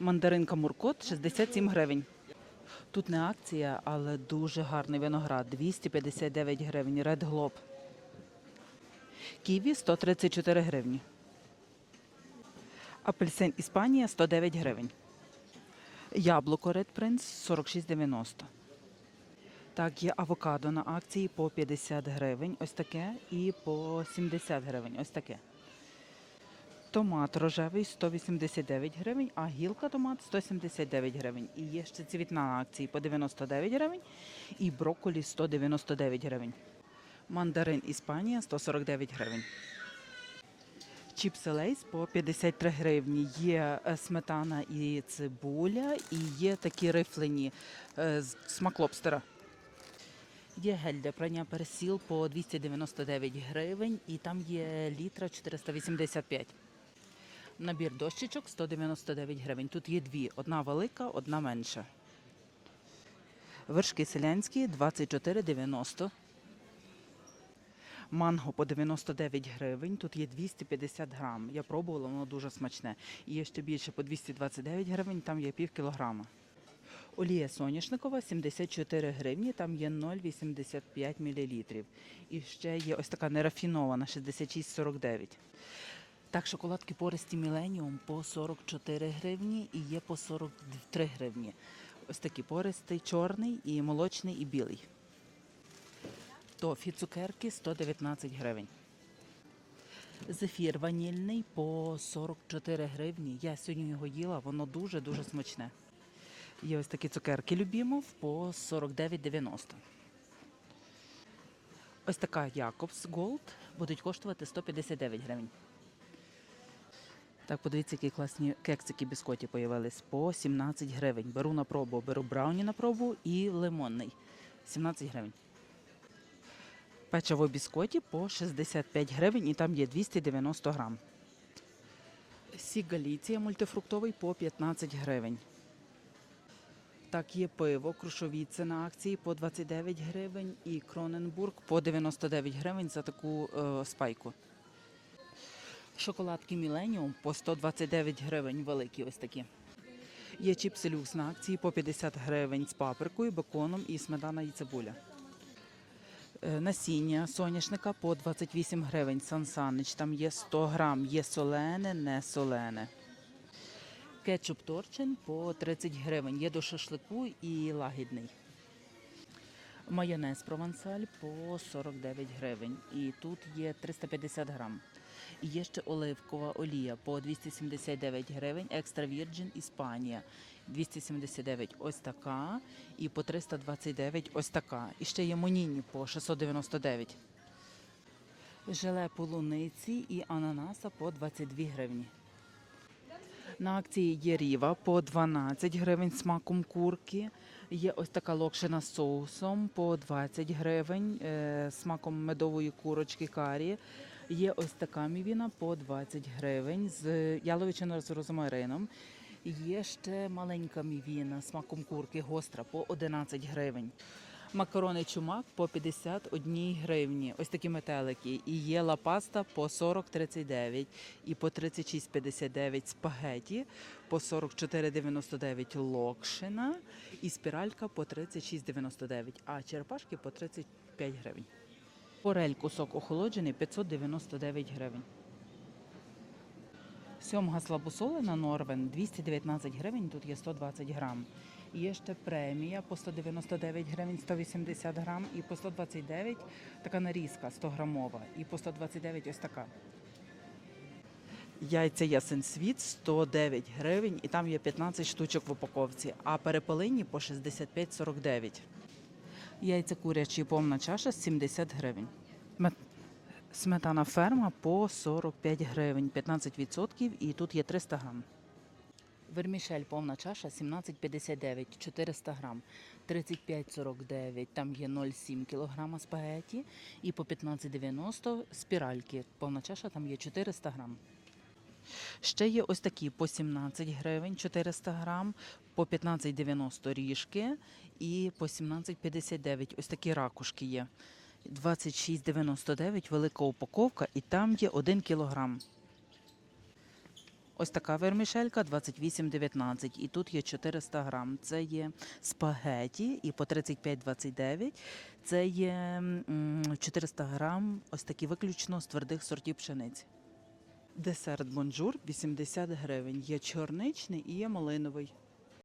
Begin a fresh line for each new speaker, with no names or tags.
Мандаринка Муркот 67 гривень. Тут не акція, але дуже гарний виноград. 259 гривень. Red Globe. Ківі 134 гривні. Апельсин Іспанія 109 гривень. Яблуко Red Prince 46,90. Так, є авокадо на акції по 50 гривень, ось таке, і по 70 гривень, ось таке. Томат рожевий 189 гривень, а гілка томат 179 гривень. І є ще цвітна на акції по 99 гривень і брокколі 199 гривень. Мандарин Іспанія 149 гривень. Чіпси Лейс по 53 гривні. Є е, сметана і цибуля, і є такі рифлені е, з смак лобстера. Є гель для прання персіл по 299 гривень, і там є літра 485. Набір дощечок 199 гривень. Тут є дві: одна велика, одна менша. Вершки селянські 24,90. Манго по 99 гривень. Тут є 250 грам. Я пробувала, воно дуже смачне. І є ще більше по 229 гривень, там є пів кілограма. Олія соняшникова 74 гривні, там є 0,85 мл. І ще є ось така нерафінована 66,49. Так, шоколадки пористі Millennium по 44 гривні і є по 43 гривні. Ось такі пористий, чорний, і молочний, і білий. Тофі цукерки 119 гривень. Зефір ванільний по 44 гривні. Я сьогодні його їла, воно дуже-дуже смачне. Є ось такі цукерки Любімов по 49,90. Ось така Якобс Голд будуть коштувати 159 гривень. Так, подивіться, які класні кексики біскоті появились по 17 гривень. Беру на пробу, беру брауні на пробу і лимонний. 17 гривень. Печиво біскоті по 65 гривень і там є 290 грам. Сік Галіція мультифруктовий по 15 гривень. Так, є пиво, крушовіце на акції по 29 гривень і Кроненбург по 99 гривень за таку е, спайку. Шоколадки Міленіум по 129 гривень, великі ось такі. Є чіпси люкс на акції по 50 гривень з паприкою, беконом і сметана і цибуля. Е, Насіння соняшника по 28 гривень. Сансанич, там є 100 грам, є солене, не солене. Кетчуп торчин по 30 гривень. Є до шашлику і лагідний. Майонез провансаль по 49 гривень. І тут є 350 грам. І є ще оливкова олія по 279 гривень. Екстра Вірджин Іспанія 279 ось така. І по 329 ось така. І ще є Моніні по 699. Желе полуниці і ананаса по 22 гривні. На акції є ріва по 12 гривень смаком курки. Є ось така локшина з соусом по 20 гривень е, смаком медової курочки карі. Є ось така мівіна по 20 гривень з яловичиною з розмарином. Є ще маленька мівіна смаком курки гостра по 11 гривень. Макарони чумак по 51 гривні. Ось такі метелики. І є лапаста по 40,39 і по 36,59 спагеті, по 44,99 локшина і спіралька по 36,99, а черепашки по 35 гривень. Форель кусок охолоджений 599 гривень. Сьомга слабосолена Норвен 219 гривень, тут є 120 грам. Є ще премія по 199 гривень 180 грам і по 129 така нарізка 100 грамова і по 129 ось така. Яйця ясен світ 109 гривень і там є 15 штучок в упаковці, а перепелині по 65,49. Яйця курячі повна чаша 70 гривень. Сметана ферма по 45 гривень, 15% і тут є 300 грам. Вермішель повна чаша 17,59, 400 грам, 35,49, там є 0,7 кілограма спагеті і по 15,90 спіральки. Повна чаша там є 400 грам. Ще є ось такі по 17 гривень 400 грам, по 15,90 ріжки і по 17,59 ось такі ракушки є. 26,99 велика упаковка і там є 1 кілограм. Ось така вермішелька 28,19. І тут є 400 грам. Це є спагеті і по 35,29. Це є 400 грам, ось такі виключно з твердих сортів пшениці. Десерт бонжур 80 гривень. Є чорничний і є малиновий.